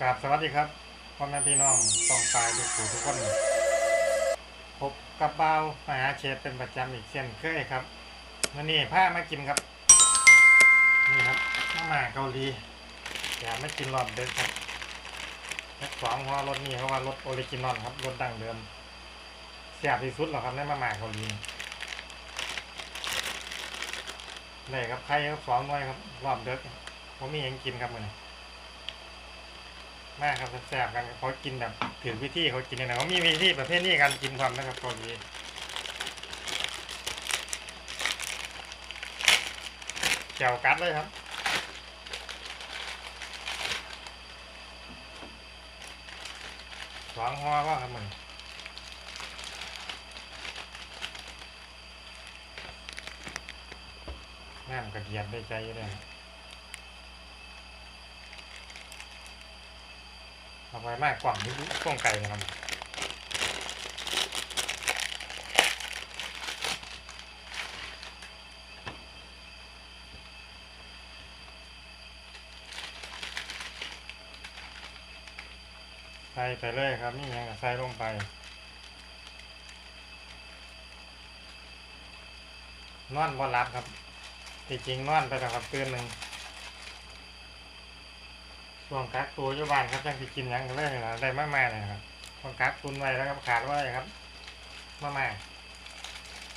กราบสวัสดีครับพ่อแม่พี่น้องต้องตายทุกผู้ทุกคนพบกับเบามหาเชฟเป็นประจำอีกเช่นเคยครับวันนี้ผ้ามากินครับ นี่ครับมาม่าเกาหลีอย่าไม่กินรอบเดิมครับแค่สองหัวรถนี่เขาว่ารถออริจินอลครับรถดั้งเดิมเสียบที่สุดหรอครับในมาม่าเกาหลีได้ครับใครครับสองหน่วยครับรอบเดิมผมมีเองกินครับมือนี้ มากครับแซ่บๆกันเขากินแบบถือวิธีเขากินเนี่ยนะเขามีวิธีประเภทนี้การกินความนะครับเกาหลีแจ่วกัดเลยครับสองหัวก็ครับมึงน้ำกระเทียมได้ใจเลยครับ เอาไว้มากกว่างนี้ช่วงไก่นะครับใส่ไปเลยครับ นี่ยังใส่ลงไป นอนบ่รับครับที่จริงนอนไปแล้วครับตื่นหนึ่ง ช่วงกักตัวอยู่บ้านครับจังสิกินหยังก็เลยนะได้มาม่าเลยครับช่วงกักตุนไว้แล้วครับขาดไว้ครับ มาม่า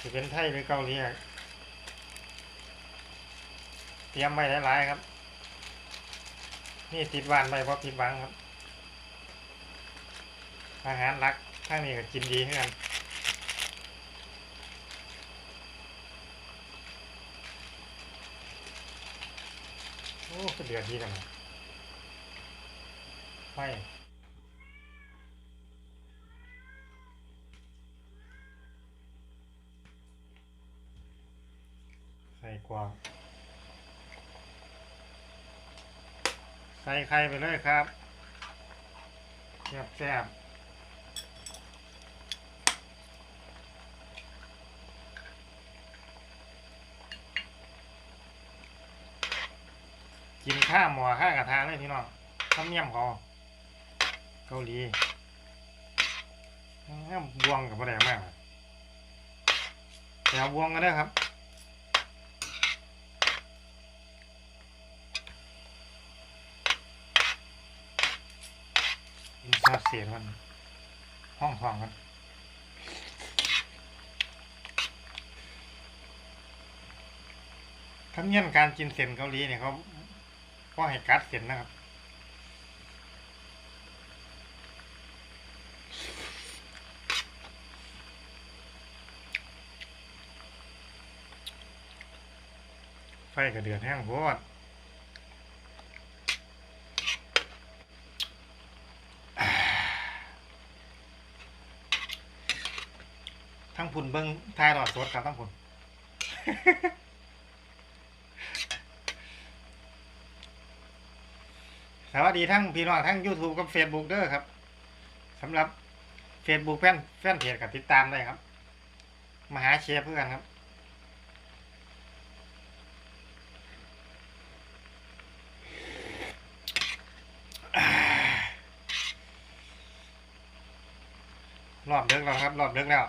จะเป็นไทยหรือเกาหลีเตรียมไว้หลายๆครับ นี่ติดบ้านไปเพราะผิดหวังครับ อาหารรักข้างนี้ก็กินดีเหมือนกันโอ้เดือดดีกันนะ ไฟใส่กวางใส่ไข่ไปเลยครับแซ่บแซ่บกินข้าวหมอข้าวกระทะเลยพี่น้องข้าเมี่ยมเขา เกาหลีแม่บวงกับประเดี๋ยวมากแต่บวงกันได้ครับอินซาเสียมันห้องทองกันทำเนียมการกินเส้นเกาหลีเนี่ยเขาก็ให้กัดเส้นนะครับ ฟกระเดือดแห้งโพดทั้งผุนเบิ้งทายหลอดสดครับทั้งผุนสวัสดีทั้งพี่น้องทั้ง YouTube กับ Facebook เด้อครับสำหรับ Facebook แฟนแฟนเพจกับติดตามได้ครับ มหาเชฟเพื่อนครับ รอบเดึกแล้วครับ รอบเดึกแล้ว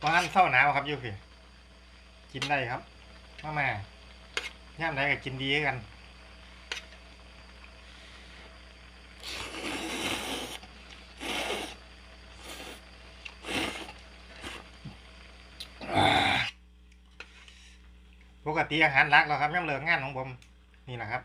ว่างั้นเศร้าหนาวครับยูพี่กินได้ครับมาแม่ย่ามไหนก็กินดีกันปกติอาหารหลักแล้วครับย่ำเลิกงานของผม นี่แหละครับ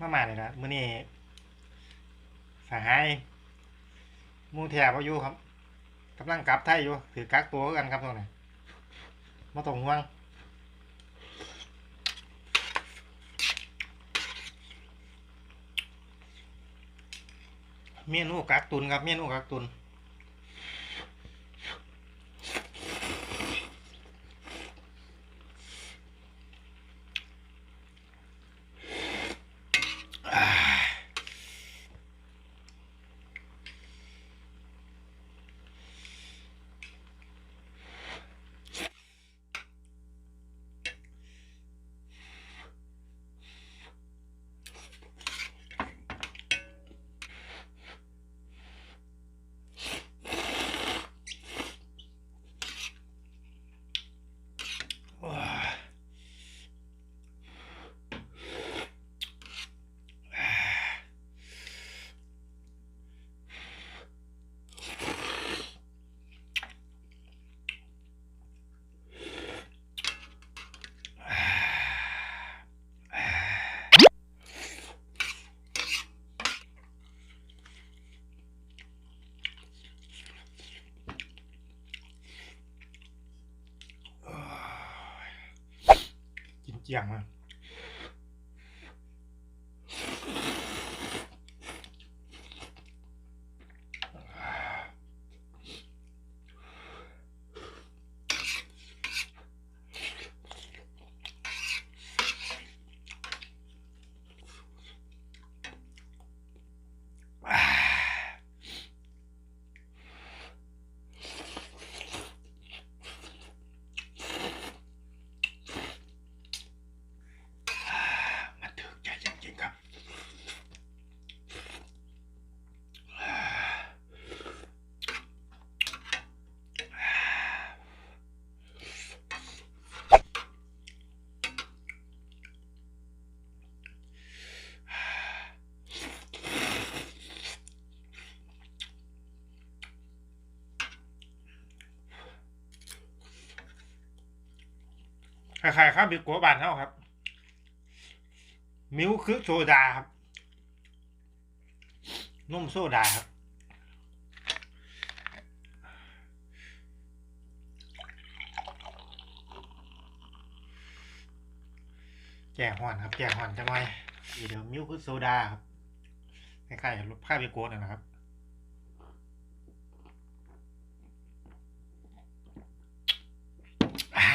มามาเลยนะมื้อนี้สหาย มูแถบอยู่ครับกำลังกลับไทยอยู่ถือกักตัวกันครับตรงนี้มาตรงห่วงเมนูกักตุนครับเมนูกักตุน เจียงมามันถึกใจจริงๆครับ คล้ายๆครับบิโกะบานเท่าครับ มิลค์คือโซดาครับนุ่มโซดาครับแก่ห่อนครับแก่ห่อนจังไงเดี๋ยวมิลค์คือโซดาครับคล้ายๆรสข้าวบิโกนั่นนะครับ อ่า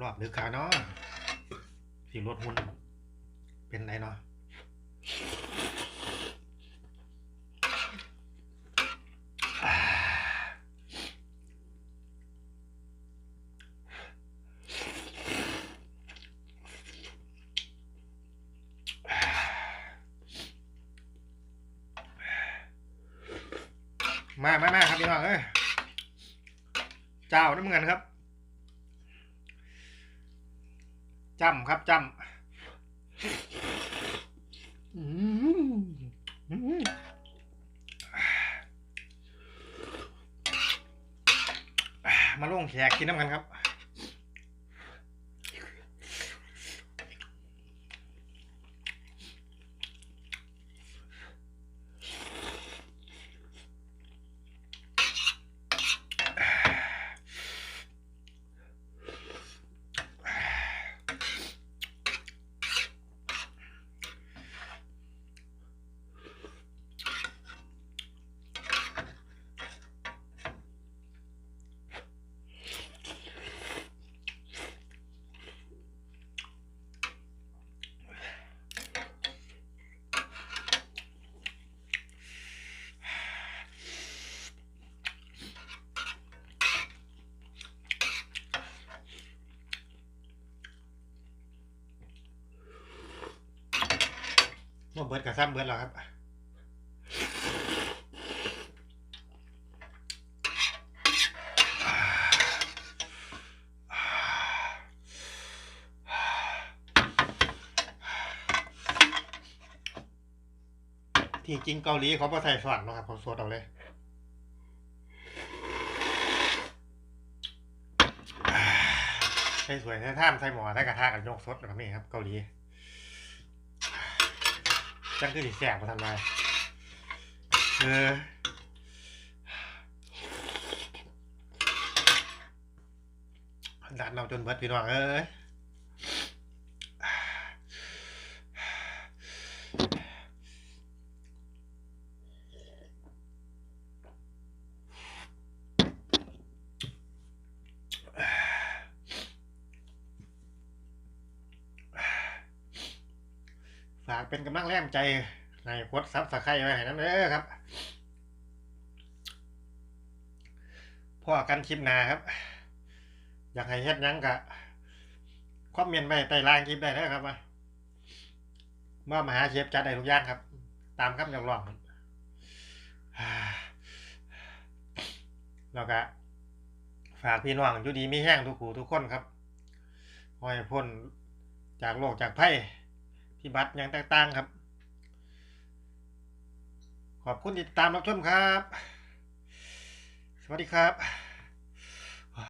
รอบดึกขาเนาะสีรถหุ่นเป็นไรเนาะมามามาครับพี่น้องเอ้ยเจ้าน้ำเงินครับ จำครับจำอืมอืมมาลงแขกกินน้ำกันครับ ว่าเบิดกับซ้ำเบิดแล้วครับที่จริงเกาหลีเขาบ่ใส่สอนหรอกครับเขาสดเอาเลยใส่สวยใส่ท่ามใส่หมอใส่กระทะกับยกสดแบบนี้ครับเกาหลี จังคือสิแสบมาทำไมเออดันเราจนเบิดพี่น้องเอ้ย เป็นกำลังแรงใจในกดซับสไครต์ไว้ให้นั่นเด้อครับพ่อกันคลิปหนาครับ อยากให้เฮ็ดยังกะคอมเมนต์ไว้ใต้ล่างคลิปได้นะครับมาเมื่อมาหาเชฟจัดได้ทุกอย่างครับ ตามคำเรียกร้องครับอ่าแล้วก็ฝากพี่น้องอยู่ดีมีแห้งทุกคู่ทุกคนครับขอให้พ้นจากโรคจากภัย พิบัติอย่างต่างๆครับ ขอบคุณที่ติดตามรับชมครับ สวัสดีครับ